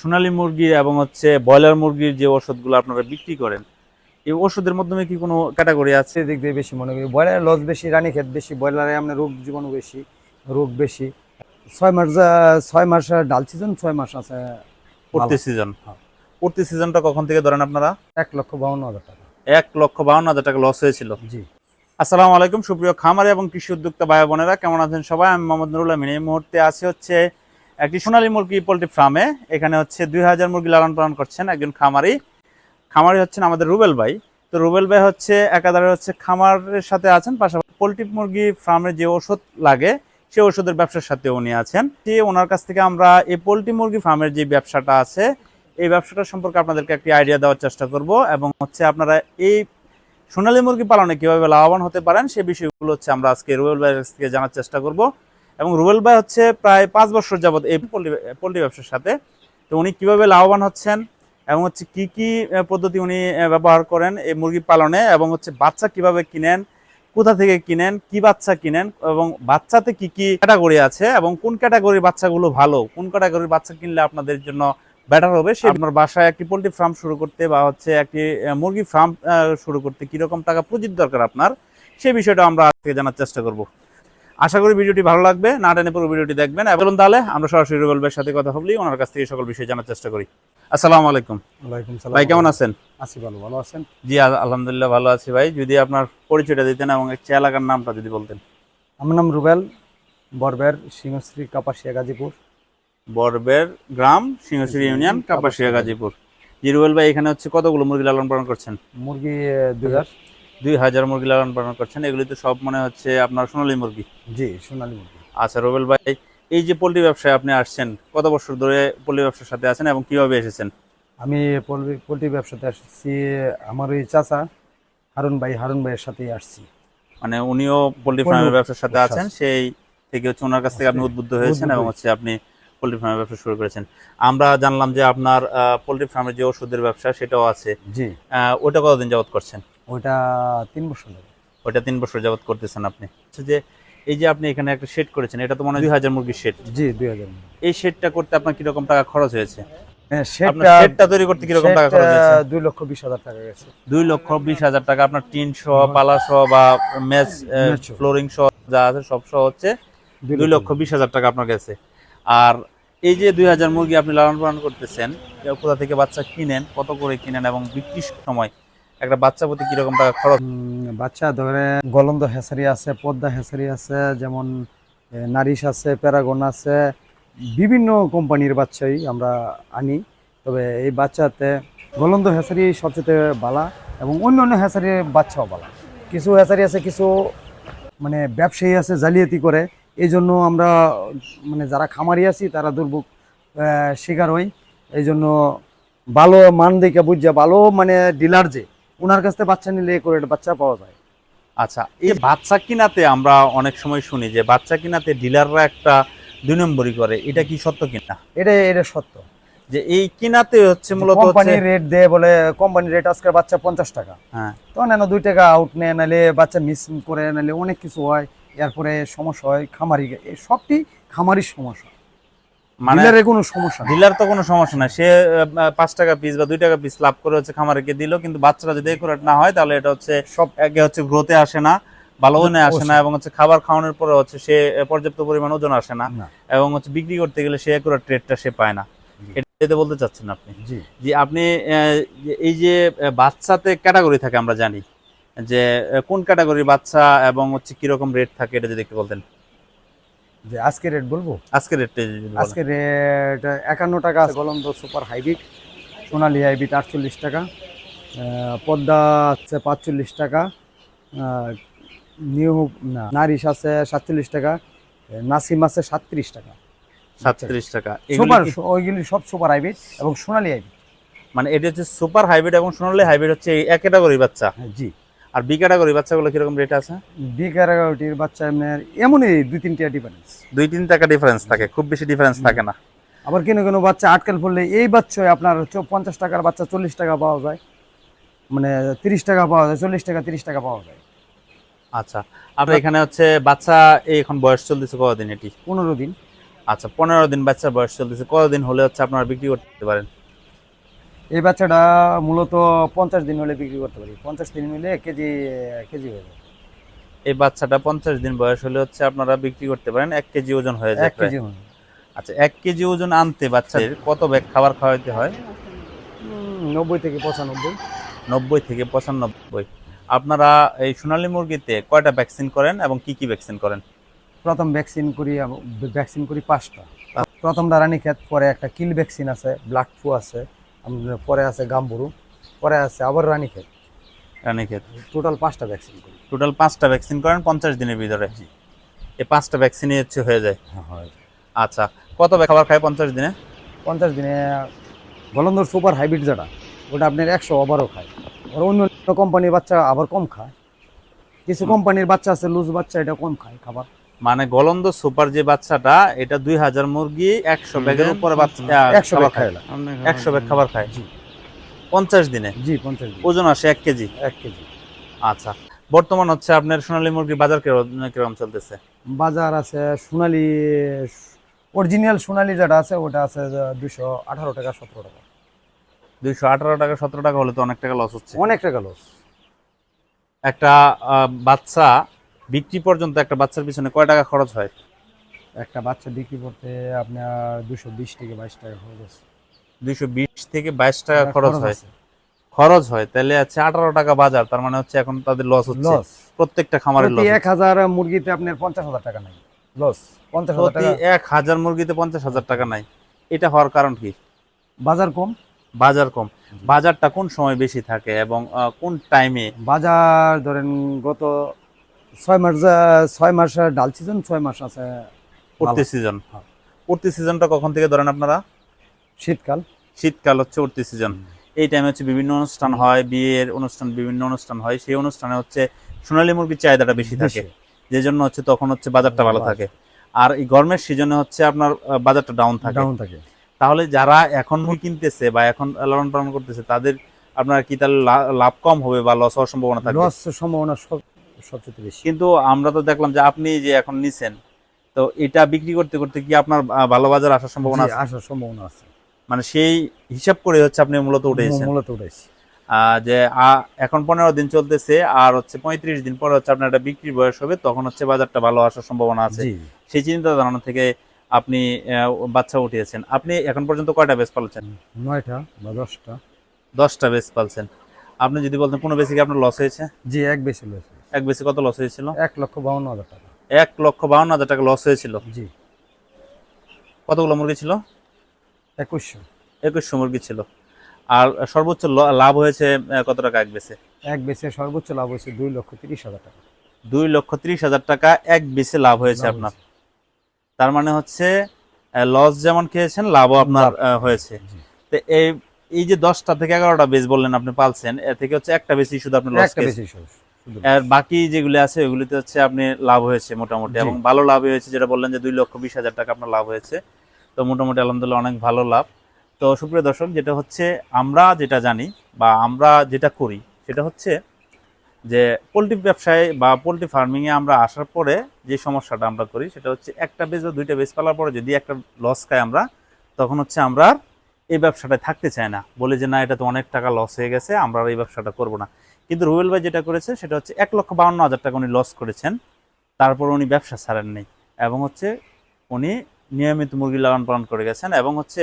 সোনালী মুরগি এবং হচ্ছে ব্রয়লার মুরগির যে ওষুধগুলো আপনারা বিক্রি করেন এই ওষুধের মাধ্যমে কি কোনো ক্যাটাগরি আছে? সেদিক দিয়ে বেশি মনে করি। ব্রয়লারের লস বেশি রানী ক্ষেত বেশি ব্রয়লারে আপনার রোগ জীবাণু বেশি রোগ বেশি। ছয় মাস ছয় মাস ডাল সিজন ছয় মাস আছে প্রতি সিজন। প্রতি সিজনটা কখন থেকে ধরেন আপনারা? এক লক্ষ বাউন্ন হাজার টাকা। এক লক্ষ বাউন্ন হাজার টাকা লস হয়েছিল। জি। আসসালামু আলাইকুম সুপ্রিয় খামারি এবং কৃষি উদ্যোক্তা ভাই বোনেরা কেমন আছেন সবাই? আমি মোহাম্মদ নুরুল আমিন। এই মুহূর্তে আছি হচ্ছে একটি সোনালী মুরগি পোলট্রি ফার্মে। এখানে হচ্ছে দুই হাজার মুরগি লালন পালন করছেন একজন খামারি। খামারি হচ্ছেন আমাদের রুবেল ভাই। তো রুবেল ভাই হচ্ছে একাধারে হচ্ছে খামারের সাথে আছেন, পাশাপাশি পোলট্রি মুরগি ফার্মের যে ওষুধ লাগে সেই ওষুধের ব্যবসার সাথে উনি আছেন। যে ওনার কাছ থেকে আমরা এই পোলট্রি মুরগি ফার্মের যে ব্যবসাটা আছে, এই ব্যবসাটা সম্পর্কে আপনাদেরকে একটি আইডিয়া দেওয়ার চেষ্টা করব এবং হচ্ছে আপনারা এই সোনালী মুরগি পালনে কীভাবে লাভবান হতে পারেন, সে বিষয়গুলো হচ্ছে আমরা আজকে রুবেল ভাইয়ের কাছ থেকে জানার চেষ্টা করব। এবং রুবেল ভাই হচ্ছে প্রায় পাঁচ বছর যাবত এই পোল্ট্রি পোল্ট্রি ব্যবসার সাথে। তো উনি কীভাবে লাভবান হচ্ছেন এবং হচ্ছে কি কি পদ্ধতি উনি ব্যবহার করেন এই মুরগি পালনে এবং হচ্ছে বাচ্চা কীভাবে কিনেন কোথা থেকে কিনেন কি বাচ্চা কিনেন এবং বাচ্চাতে কি কি ক্যাটাগরি আছে এবং কোন ক্যাটাগরির বাচ্চাগুলো ভালো কোন ক্যাটাগরির বাচ্চা কিনলে আপনাদের জন্য বেটার হবে সে আপনার বাসায় একটি পোল্ট্রি ফার্ম শুরু করতে বা হচ্ছে একটি মুরগি ফার্ম শুরু করতে কীরকম টাকা পুঁজির দরকার আপনার সেই বিষয়টা আমরা আজকে জানার চেষ্টা করব। আশা করি ভিডিওটি ভালো লাগবে না টেনে পুরো ভিডিওটি দেখবেন। এবং তাহলে আমরা সরাসরি রুবেল ভাইয়ের সাথে কথা বলি ওনার কাছ থেকে সকল বিষয় জানার চেষ্টা করি। আসসালামু আলাইকুম। ওয়ালাইকুম সালাম। ভাই কেমন আছেন? আছি ভালো ভালো আছেন? জি আল- আলহামদুলিল্লাহ ভালো আছি ভাই। যদি আপনার পরিচয়টা দিতেন এবং একটি এলাকার নামটা যদি বলতেন। আমার নাম রুবেল বরবের সিংহশ্রী কাপাসিয়া গাজীপুর। বরবের গ্রাম সিংহশ্রী ইউনিয়ন কাপাসিয়া গাজীপুর। জি রুবেল ভাই এখানে হচ্ছে কতগুলো মুরগি লালন পালন করছেন? মুরগি দুই হাজার দুই হাজার মুরগি লালন পালন করছেন এগুলি তো সব মনে হচ্ছে আপনার সোনালী মুরগি। জি সোনালী মুরগি। আচ্ছা রুবেল ভাই এই যে পোল্ট্রি ব্যবসায় আপনি আসছেন কত বছর ধরে পোল্ট্রি ব্যবসার সাথে আছেন এবং কীভাবে এসেছেন? আমি পোলট্রি পোলট্রি ব্যবসাতে আসছি আমার ওই চাচা হারুন ভাই হারুন ভাইয়ের সাথেই আসছি। মানে উনিও পোল্ট্রি ফার্মের ব্যবসার সাথে আছেন সেই থেকে হচ্ছে ওনার কাছ থেকে আপনি উদ্বুদ্ধ হয়েছেন এবং হচ্ছে আপনি পোল্ট্রি ফার্মের ব্যবসা শুরু করেছেন। আমরা জানলাম যে আপনার পোল্ট্রি ফার্মের যে ওষুধের ব্যবসা সেটাও আছে। জি। ওটা কতদিন যাবত করছেন? ওইটা তিন বছর ধরে। ওটা তিন বছর যাবত করতেছেন আপনি? যে এই যে আপনি এখানে একটা শেড করেছেন এটা তো মনে হয় দুই হাজার মুরগির শেড জি দুই হাজার এই শেডটা করতে আপনার কীরকম টাকা খরচ হয়েছে? হ্যাঁ আপনার সেটটা শেডটা তৈরি করতে কীরকম টাকা খরচ হয়েছে? দুই লক্ষ বিশ হাজার টাকা গেছে। দুই লক্ষ বিশ হাজার টাকা আপনার টিন সহ পালা সহ বা মেস ফ্লোরিং সহ। যা আছে সব সহ হচ্ছে দুই লক্ষ বিশ হাজার টাকা আপনার কাছে আর এই যে দুই হাজার মুরগি আপনি লালন পালন করতেছেন কোথা থেকে বাচ্চা কিনেন কত করে কিনেন এবং বিক্রির সময় একটা বাচ্চা প্রতি কীরকম টাকা খরচ? বাচ্চা ধরে গলন্দ হেসারি আছে, পদ্মা হেসারি আছে, যেমন নারিশ আছে, প্যারাগন আছে, বিভিন্ন কোম্পানির বাচ্চাই আমরা আনি। তবে এই বাচ্চাতে গলন্দ হেসারি সবচেয়ে বালা এবং অন্য অন্য হেসারির বাচ্চাও বালা। কিছু হেসারি আছে, কিছু মানে ব্যবসায়ী আছে জালিয়াতি করে। এই জন্য আমরা মানে যারা খামারি আছি, তারা দুর্ভোগ শিকার হই। এই জন্য ভালো মান দেখে বুঝছে ভালো মানে ডিলার যে ওনার কাছ থেকে বাচ্চা নিলে করে বাচ্চা পাওয়া যায়। আচ্ছা এই বাচ্চা কিনাতে আমরা অনেক সময় শুনি যে বাচ্চা কিনাতে ডিলাররা একটা দুই নম্বরই করে এটা কি সত্য কিনা? এটা এটা সত্য। যে এই কিনাতে হচ্ছে মূলত কোম্পানি রেট দেয় বলে কোম্পানি রেট আজকের বাচ্চা পঞ্চাশ টাকা। হ্যাঁ। তো নেন দুই টাকা আউট নেয় নাহলে বাচ্চা মিস করে নাহলে অনেক কিছু হয় এরপরে সমস্যা হয় খামারি সবটি খামারির সমস্যা। মানে ডিলারের কোনো সমস্যা ডিলার তো কোনো সমস্যা নাই। সে পাঁচ টাকা পিস বা দুই টাকা পিস লাভ করে হচ্ছে খামারকে দিল কিন্তু বাচ্চারা যদি একুরেট না হয় তাহলে এটা হচ্ছে সব একে হচ্ছে গ্রোথে আসে না ভালো ওজনে আসে না এবং হচ্ছে খাবার খাওয়ানোর পরে হচ্ছে সে পর্যাপ্ত পরিমাণ ওজন আসে না না। এবং হচ্ছে বিক্রি করতে গেলে সে একুরেট রেটটা সে পায় না। এটা বলতে চাচ্ছেন আপনি? জি। আপনি এই যে বাচ্চাতে ক্যাটাগরি থাকে আমরা জানি যে কোন ক্যাটাগরির বাচ্চা এবং হচ্ছে কীরকম রেট থাকে এটা যদি একটু বলতেন। যে আজকে রেট বলব? আজকে বলেন। আজকে রেট একান্ন টাকা আছে গলন্দ সুপার হাইব্রিড সোনালি হাইব্রিড আটচল্লিশ টাকা পদ্মা আছে পাঁচচল্লিশ টাকা নিউ না নারিশ আছে সাতচল্লিশ টাকা নাসিম আছে সাতত্রিশ টাকা। সাতত্রিশ টাকা। সুপার ওইগুলি সব সুপার হাইব্রিড এবং সোনালি হাইব্রিড মানে এটা হচ্ছে সুপার হাইব্রিড এবং সোনালী হাইব্রিড হচ্ছে এই এক ক্যাটাগরি বাচ্চা। হ্যাঁ জি। আর বি ক্যাটাগরি বাচ্চাগুলো কীরকম রেট আছে? বি ক্যারাগটির বাচ্চা এমনি এমনই দুই তিনটা ডিফারেন্স দুই তিন টাকা ডিফারেন্স থাকে খুব বেশি ডিফারেন্স থাকে না। আবার কোনো কোনো বাচ্চা আটকাল পড়লে এই বাচ্চায় আপনার পঞ্চাশ টাকার বাচ্চা চল্লিশ টাকা পাওয়া যায়। মানে তিরিশ টাকা পাওয়া যায় চল্লিশ টাকা তিরিশ টাকা পাওয়া যায়। আচ্ছা আপনার এখানে হচ্ছে বাচ্চা এই এখন বয়স চলতেছে কতদিন এটি? পনেরো দিন। আচ্ছা পনেরো দিন বাচ্চার বয়স চলতেছে কতদিন হলে হচ্ছে আপনারা বিক্রি করতে পারেন? এই বাচ্চাটা মূলত পঞ্চাশ দিন হলে বিক্রি করতে পারি। পঞ্চাশ দিন হলে কেজি কেজি হয়ে যায়। এই বাচ্চাটা পঞ্চাশ দিন বয়স হলে হচ্ছে আপনারা বিক্রি করতে পারেন এক কেজি ওজন হয়ে যায় এক কেজি। আচ্ছা এক কেজি ওজন আনতে বাচ্চাদের কত ব্যাগ খাবার খাওয়াইতে হয়? নব্বই থেকে পঁচানব্বই। নব্বই থেকে পঁচানব্বই। আপনারা এই সোনালী মুরগিতে কয়টা ভ্যাকসিন করেন এবং কি কি ভ্যাকসিন করেন? প্রথম ভ্যাকসিন করি ভ্যাকসিন করি পাঁচটা। প্রথমটা রানীক্ষেত পরে একটা কিল ভ্যাকসিন আছে ব্লাড ফ্লু আছে। পরে আছে গাম্বুরু পরে আছে আবার রানীক্ষেত। রানীক্ষেত। টোটাল পাঁচটা ভ্যাকসিন করি। টোটাল পাঁচটা ভ্যাকসিন করেন পঞ্চাশ দিনের ভিতরে। এই পাঁচটা ভ্যাকসিনই হচ্ছে হয়ে যায়। হ্যাঁ, হয় আচ্ছা কত খাবার খায় পঞ্চাশ দিনে? পঞ্চাশ দিনে গলন্দর সুপার হাইব্রিড যেটা ওটা আপনার একশো ওভারও খায়। আর অন্য কোম্পানির বাচ্চা আবার কম খায়। কিছু কোম্পানির বাচ্চা আছে লুজ বাচ্চা এটা কম খায় খাবার। মানে গলন্দ সুপার যে বাচ্চাটা এটা দুই হাজার মুরগি একশো ব্যাগের উপরে বাচ্চা একশো ব্যাগ খায়। খায় একশো ব্যাগ খাবার খায়। পঞ্চাশ দিনে? জি পঞ্চাশ ওজন আসে এক কেজি? এক কেজি। আচ্ছা। বর্তমান হচ্ছে আপনার সোনালী মুরগির বাজার কীরকম কীরকম চলতেছে? বাজার আছে সোনালি অরিজিনাল সোনালি যেটা আছে ওটা আছে দুশো আঠারো টাকা সতেরো টাকা। দুইশো আঠারো টাকা সতেরো টাকা হলে তো অনেক টাকা লস হচ্ছে। অনেক টাকা লস একটা বাচ্চা বিক্রি পর্যন্ত একটা বাচ্চার পিছনে কয় টাকা খরচ হয়? একটা বাচ্চা বিক্রি করতে আপনার দুশো বিশ থেকে বাইশ টাকা হয়ে গেছে দুইশো বিশ থেকে বাইশ টাকা খরচ হয়। খরচ হয় তাহলে আছে আঠারো টাকা বাজার তার মানে হচ্ছে এখন তাদের লস হচ্ছে। লস প্রত্যেকটা খামারের লস এক হাজার মুরগিতে আপনার পঞ্চাশ হাজার টাকা নাই। লস পঞ্চাশ হাজার টাকা। এক হাজার মুরগিতে পঞ্চাশ হাজার টাকা নাই। এটা হওয়ার কারণ কি? বাজার কম। বাজার কম। বাজারটা কোন সময় বেশি থাকে এবং কোন টাইমে বাজার ধরেন গত ছয় মাস ছয় মাস ডাল সিজন ছয় মাস আছে উঠতি সিজন। উঠতি সিজনটা কখন থেকে ধরেন আপনারা? শীতকাল। শীতকাল হচ্ছে উঠতি সিজন এই টাইমে হচ্ছে বিভিন্ন অনুষ্ঠান হয় বিয়ের অনুষ্ঠান বিভিন্ন অনুষ্ঠান হয়। সেই অনুষ্ঠানে হচ্ছে সোনালী মুরগির চাহিদাটা বেশি থাকে। যে জন্য হচ্ছে তখন হচ্ছে বাজারটা ভালো থাকে। আর এই গরমের সিজনে হচ্ছে আপনার বাজারটা ডাউন থাকে। ডাউন থাকে। তাহলে যারা এখন কিনতেছে বা এখন লালন পালন করতেছে তাদের আপনার কি তাহলে লাভ কম হবে বা লস হওয়ার সম্ভাবনা থাকে? লস সম্ভাবনা সবচেয়ে বেশি। কিন্তু আমরা তো দেখলাম যে আপনি যে এখন নিছেন তো এটা বিক্রি করতে করতে কি আপনার ভালো বাজার আসার সম্ভাবনা আছে? আসার সম্ভাবনা আছে। মানে সেই হিসাব করে হচ্ছে আপনি মূলত উঠেছেন মূলত উঠেছি যে এখন পনেরো দিন চলতেছে আর হচ্ছে পঁয়ত্রিশ দিন পরে হচ্ছে আপনার একটা বিক্রির বয়স হবে তখন হচ্ছে বাজারটা ভালো আসার সম্ভাবনা আছে। সেই চিন্তা ধারণা থেকে আপনি বাচ্চা উঠিয়েছেন। আপনি এখন পর্যন্ত কয়টা বেস পালছেন? নয়টা বা দশটা। দশটা বেস পালছেন। আপনি যদি বলতেন কোনো বেসে কি আপনার লস হয়েছে? জি এক বেশি লস এক বেসে কত লস হয়েছিল? এক লক্ষ বাউন্ন হাজার টাকা। এক লক্ষ বাউন্ন হাজার টাকা লস হয়েছিল? জি। কতগুলো মুরগি ছিল? একুশশো। একুশশো মুরগি ছিল। আর সর্বোচ্চ লাভ হয়েছে কত টাকা এক বেসে এক বেশি সর্বোচ্চ লাভ হয়েছে দুই লক্ষ তিরিশ হাজার টাকা। দুই লক্ষ ত্রিশ হাজার টাকা এক বেসে লাভ হয়েছে আপনার। তার মানে হচ্ছে লস যেমন খেয়েছেন লাভও আপনার হয়েছে। তো এই এই যে দশটা থেকে এগারোটা বেস বললেন আপনি পালছেন এ থেকে হচ্ছে একটা বেশি শুধু আপনি লস একটা বেশি শুধু। আর বাকি যেগুলো আছে ওগুলিতে হচ্ছে আপনি লাভ হয়েছে মোটামুটি এবং ভালো লাভ হয়েছে যেটা বললেন যে দুই লক্ষ বিশ হাজার টাকা আপনার লাভ হয়েছে। তো মোটামুটি আলহামদুলিল্লাহ অনেক ভালো লাভ। তো সুপ্রিয় দর্শক যেটা হচ্ছে আমরা যেটা জানি বা আমরা যেটা করি সেটা হচ্ছে যে পোলট্রি ব্যবসায় বা পোলট্রি ফার্মিংয়ে আমরা আসার পরে যে সমস্যাটা আমরা করি সেটা হচ্ছে একটা বেজ বা দুইটা বেজ পালার পরে যদি একটা লস খাই আমরা তখন হচ্ছে আমরা এই ব্যবসাটায় থাকতে চায় না। বলে যে, না, এটা তো অনেক টাকা লস হয়ে গেছে, আমরা এই ব্যবসাটা করব না। কিন্তু রুবেল ভাই যেটা করেছে, সেটা হচ্ছে এক লক্ষ বাউন্ন হাজার টাকা উনি লস করেছেন। তারপর উনি ব্যবসা ছাড়েননি এবং হচ্ছে উনি নিয়মিত মুরগি লালন পালন করে গেছেন এবং হচ্ছে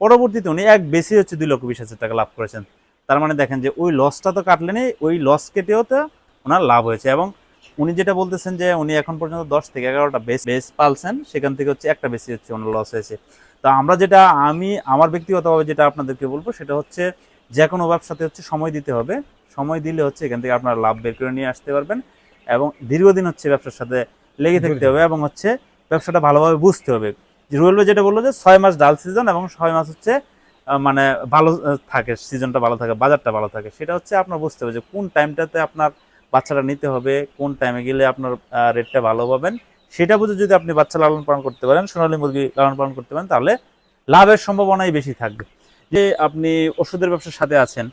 পরবর্তীতে উনি এক বেশি হচ্ছে দুই লক্ষ বিশ হাজার টাকা লাভ করেছেন। তার মানে দেখেন যে, ওই লসটা তো কাটলেনি ওই লস কেটেও তো ওনার লাভ হয়েছে। এবং উনি যেটা বলতেছেন যে, উনি এখন পর্যন্ত দশ থেকে এগারোটা বেস বেস পালছেন, সেখান থেকে হচ্ছে একটা বেশি হচ্ছে ওনার লস হয়েছে। তো আমরা যেটা আমি আমার ব্যক্তিগতভাবে যেটা আপনাদেরকে বলব সেটা হচ্ছে যে কোনো ব্যবসাতে হচ্ছে সময় দিতে হবে। সময় দিলে হচ্ছে এখান থেকে আপনারা লাভ বের করে নিয়ে আসতে পারবেন এবং দীর্ঘদিন হচ্ছে ব্যবসার সাথে লেগে থাকতে হবে এবং হচ্ছে ব্যবসাটা ভালোভাবে বুঝতে হবে। যে রুয়েল ভাই যেটা বলল যে ছয় মাস ডাল সিজন এবং ছয় মাস হচ্ছে মানে ভালো থাকে সিজনটা ভালো থাকে বাজারটা ভালো থাকে। সেটা হচ্ছে আপনার বুঝতে হবে যে কোন টাইমটাতে আপনার বাচ্চাটা নিতে হবে কোন টাইমে গেলে আপনার রেটটা ভালো পাবেন। সেটা বুঝে যদি আপনি বাচ্চা লালন পালন করতে পারেন সোনালী মুরগি লালন পালন করতে পারেন তাহলে লাভের সম্ভাবনাই বেশি থাকবে। যে আপনি ওষুধের ব্যবসার সাথে আছেন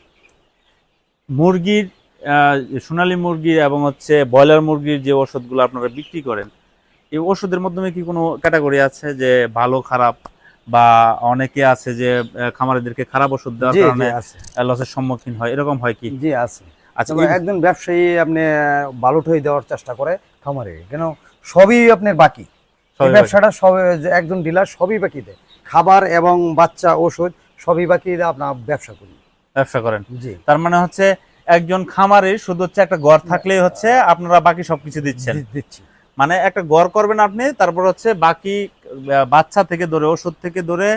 মুরগির সোনালী মুরগির এবং হচ্ছে ব্রয়লার মুরগির যে ওষুধগুলো আপনারা বিক্রি করেন এই ওষুধের মাধ্যমে কি কোনো ক্যাটাগরি আছে যে ভালো খারাপ বা অনেকে আছে যে খামারিদেরকে খারাপ ওষুধ দেওয়ার কারণে লসের সম্মুখীন হয়? এরকম হয় কি? জি আছে। আচ্ছা একজন ব্যবসায়ী আপনি বালুট হয়ে দেওয়ার চেষ্টা করে খামারে। কেন? সবই আপনার বাকি। ব্যবসাটা সব একজন ডিলার সবই বাকি দেয়। খাবার এবং বাচ্চা ওষুধ সবই বাকি দিয়ে আপনার ব্যবসা করি। ব্যবসা করেন। জি। তার মানে হচ্ছে একজন খামারে শুধু হচ্ছে একটা ঘর থাকলেই হচ্ছে আপনারা বাকি সবকিছু দিচ্ছেন। দিচ্ছি। মানে একটা ঘর করবেন আপনি তারপর হচ্ছে বাকি বাচ্চা থেকে ধরে ওষুধ থেকে ধরে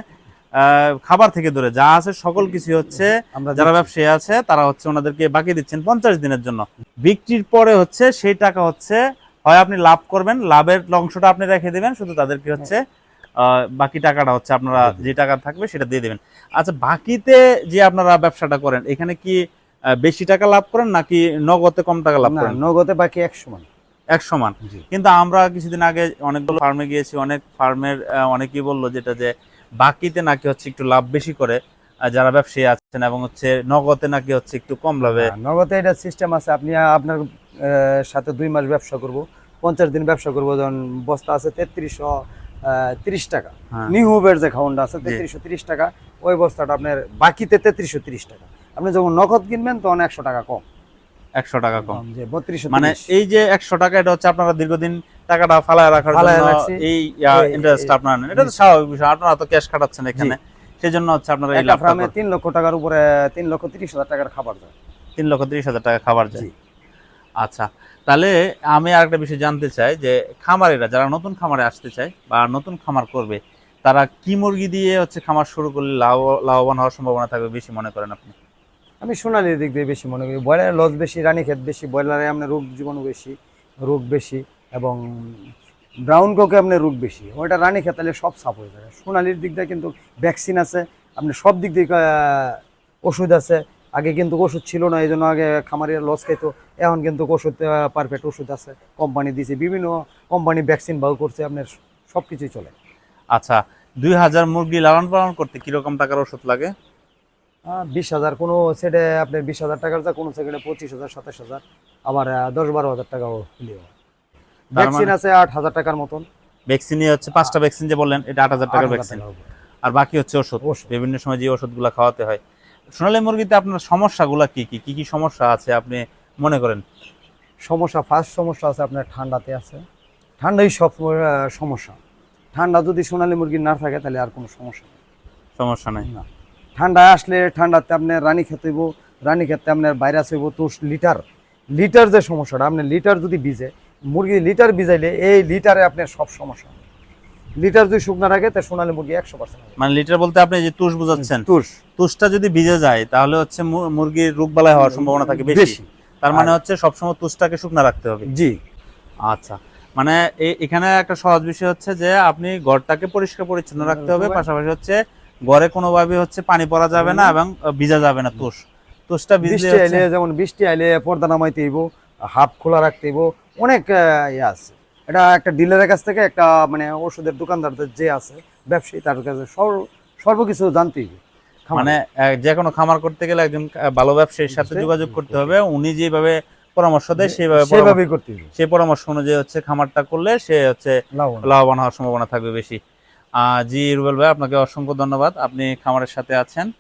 আহ, খাবার থেকে ধরে যা আছে সকল কিছু হচ্ছে আমরা যারা ব্যবসায়ী আছে তারা হচ্ছে ওনাদেরকে বাকি দিচ্ছেন পঞ্চাশ দিনের জন্য। বিক্রির পরে হচ্ছে সেই টাকা হচ্ছে হয় আপনি লাভ করবেন লাভের অংশটা আপনি রেখে দেবেন শুধু তাদেরকে হচ্ছে বাকি টাকাটা হচ্ছে আপনারা যে টাকা থাকবে সেটা দিয়ে দেবেন। আচ্ছা বাকিতে যে আপনারা ব্যবসাটা করেন এখানে কি বেশি টাকা লাভ করেন নাকি নগদে কম টাকা লাভ করেন? নগদে বাকি এক সমান। এক সমান। কিন্তু আমরা কিছুদিন আগে অনেকগুলো ফার্মে গিয়েছি অনেক ফার্মের অনেকেই বলল যেটা যে বাকিতে নাকি হচ্ছে একটু লাভ বেশি করে। যারা ব্যবসায়ী আছেন এবং হচ্ছে নগদে নাকি হচ্ছে একটু কম লাভে? নগদে এটা সিস্টেম আছে। আপনি আপনার সাথে দুই মাস ব্যবসা করব। পঞ্চাশ দিন ব্যবসা করব। যখন বস্তা আছে তেত্রিশশো তিরিশ টাকা। হ্যাঁ। নিহুবের যে খাউন্ডা আছে তেত্রিশশো তিরিশ টাকা। ওই বস্তাটা আপনার বাকিতে তেত্রিশশো তিরিশ টাকা। আপনি যখন নগদ কিনবেন তখন একশো টাকা কম। একশো টাকা কম। যে বত্রিশশো মানে এই যে একশো টাকা এটা হচ্ছে আপনারা দীর্ঘদিন টাকাটা ফালায় রাখার জন্য এই ইন্টারেস্ট আপনারা এটা তো স্বাভাবিক বিষয়। আপনারা তো ক্যাশ কাটাচ্ছেন এখানে। সেই জন্য হচ্ছে আপনারা এই লাভটা ফার্মে করেন। তিন লক্ষ টাকার উপরে তিন লক্ষ তিরিশ হাজার টাকার খাবার যায় তিন লক্ষ তিরিশ হাজার টাকা খাবার যায়। আচ্ছা তাহলে আমি আরেকটা বিষয় জানতে চাই যে খামারিরা যারা নতুন খামারে আসতে চায় বা নতুন খামার করবে তারা কি মুরগি দিয়ে হচ্ছে খামার শুরু করলে লাভ লাভবান হওয়ার সম্ভাবনা থাকবে বেশি মনে করেন আপনি আমি সোনালির দিক দিয়ে বেশি মনে করি ব্রয়লারের লস বেশি রানী ক্ষেত বেশি ব্রয়লারে আপনার রোগ জীবাণু বেশি রোগ বেশি এবং ব্রাউন কোকে আপনার রোগ বেশি। ওইটা রানী খেতালে সব সাপ হয়ে যাবে সোনালির দিক দিয়ে কিন্তু ভ্যাকসিন আছে আপনি সব দিক দিয়ে ওষুধ আছে। আগে কিন্তু ওষুধ ছিল না এই জন্য আগে খামারের লস খাইতো। এখন কিন্তু ওষুধ পারফেক্ট ওষুধ আছে। কোম্পানি দিয়েছে বিভিন্ন কোম্পানি ভ্যাকসিন বাউ করছে আপনার সব কিছুই চলে। আচ্ছা দুই হাজার মুরগি লালন পালন করতে কীরকম টাকার ওষুধ লাগে? বিশ হাজার কোনো সেটে আপনার বিশ হাজার টাকার যা কোনো সেকেন্ডে পঁচিশ হাজার সাতাশ হাজার। আবার দশ বারো হাজার টাকাও হলেও। ভ্যাকসিন মানে- আছে আট হাজার টাকার মতন। ভ্যাকসিনই হচ্ছে পাঁচটা ভ্যাকসিন যে বললেন এটা আট হাজার টাকার ভ্যাকসিন আর বাকি হচ্ছে ওষুধ। ওষুধ। বিভিন্ন সময় যে ওষুধগুলো খাওয়াতে হয়। সোনালী মুরগিতে আপনার সমস্যাগুলো কি কি কি কি সমস্যা আছে আপনি মনে করেন? সমস্যা ফার্স্ট সমস্যা আছে আপনার ঠান্ডাতে আছে। ঠান্ডাই সব সমস্যা। ঠান্ডা যদি সোনালী মুরগি না থাকে তাহলে আর কোনো সমস্যা নেই। সমস্যা নাই। না। ঠান্ডা আসলে ঠান্ডাতে আপনার রানী খেতে হইব রানী খেতে আপনার ভাইরাস হইব তো লিটার। লিটার যে সমস্যাটা আপনার লিটার যদি ভিজে মুরগি লিটার ভিজাইলে এই লিটারে আপনার সব সমস্যা লিটার যদি শুকনা রাখে তা সোনালী মুরগি একশো পার্সেন্ট মানে লিটার বলতে আপনি যে তুষ বুঝাচ্ছেন তুষ। তুষটা যদি ভিজে যায় তাহলে হচ্ছে মুরগির রোগবালাই হওয়ার সম্ভাবনা থাকে বেশি। তার মানে হচ্ছে সবসময় তুষটাকে শুকনা রাখতে হবে। জি। আচ্ছা। মানে এখানে একটা সহজ বিষয় হচ্ছে যে আপনি ঘরটাকে পরিষ্কার পরিচ্ছন্ন রাখতে হবে। পাশাপাশি হচ্ছে ঘরে কোনোভাবে হচ্ছে পানি পড়া যাবে না এবং ভিজা যাবে না তুষ। তুষটা বৃষ্টি আইলে যেমন বৃষ্টি আইলে পর্দা নামাইতে হাফ খোলা রাখতে অনেক ইয়ে আছে। এটা একটা ডিলারের কাছ থেকে একটা মানে ওষুধের দোকানদারদের যে আছে ব্যবসায়ী তার কাছে সর্বকিছু জানতে হইবে মানে যে কোনো খামার করতে গেলে একজন ভালো ব্যবসায়ীর সাথে যোগাযোগ করতে হবে। উনি যেভাবে পরামর্শ দেয় সেইভাবে পরামর্শ- সেভাবেই করতে হবে। সেই পরামর্শ অনুযায়ী হচ্ছে খামারটা করলে সে হচ্ছে লাভবান। হওয়ার সম্ভাবনা থাকবে বেশি। আহ, জি রুবেল ভাই আপনাকে অসংখ্য ধন্যবাদ। আপনি খামারের সাথে আছেন।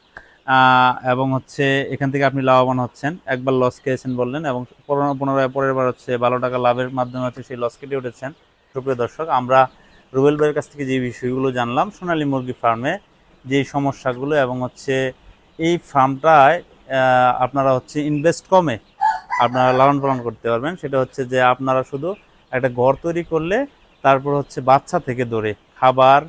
এবং হচ্ছে এখান থেকে আপনি লাভবান হচ্ছেন। একবার লস খেয়েছেন বললেন এবং পুনরায়- পরের বার হচ্ছে ভালো টাকা লাভের মাধ্যমে হচ্ছে সেই লস কেটে উঠেছেন। সুপ্রিয় দর্শক, আমরা রুবেল ভাইয়ের কাছ থেকে যে বিষয়গুলো জানলাম, সোনালী মুরগি ফার্মে যে সমস্যাগুলো এবং হচ্ছে এই ফার্মটায় আপনারা হচ্ছে ইনভেস্ট কমে আপনারা লালন পালন করতে পারবেন। সেটা হচ্ছে যে আপনারা শুধু একটা ঘর তৈরি করলে, তারপর হচ্ছে বাচ্চা থেকে ধরে খাবার,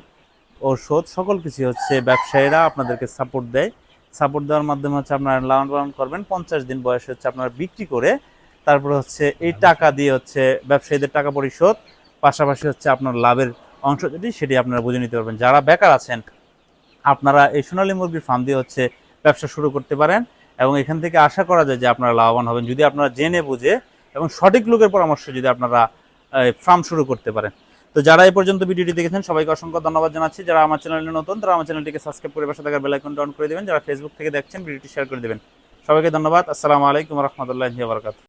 ঔষধ, সকল কিছু হচ্ছে ব্যবসায়ীরা আপনাদেরকে সাপোর্ট দেয়। সাপোর্ট দেওয়ার মাধ্যমে হচ্ছে আপনারা লালন পালন করবেন। পঞ্চাশ দিন বয়সে হচ্ছে আপনারা বিক্রি করে তারপর হচ্ছে এই টাকা দিয়ে হচ্ছে ব্যবসায়ীদের টাকা পরিশোধ পাশাপাশি হচ্ছে আপনার লাভের অংশ যেটি সেটি আপনারা বুঝে নিতে পারবেন। যারা বেকার আছেন আপনারা এই সোনালী মুরগির ফার্ম দিয়ে হচ্ছে ব্যবসা শুরু করতে পারেন এবং এখান থেকে আশা করা যায় যে আপনারা লাভবান হবেন। যদি আপনারা জেনে বুঝে এবং সঠিক লোকের পরামর্শ যদি আপনারা ফার্ম শুরু করতে পারেন। তো যারা এই পর্যন্ত ভিডিওটি দেখেছেন, সবাইকে অসংখ্য ধন্যবাদ জানাচ্ছি। যারা আমার চ্যানেলে নতুন, তারা আমার চ্যানেলটিকে সাবস্ক্রাইব করে পাশে থাকার বেলাইকন অন করে দেবেন। যারা ফেসবুক থেকে দেখছেন, ভিডিওটি শেয়ার করে দেবেন। সবাইকে ধন্যবাদ। আসসালামু আলাইকুম রহমতুল্লাহ বারকাত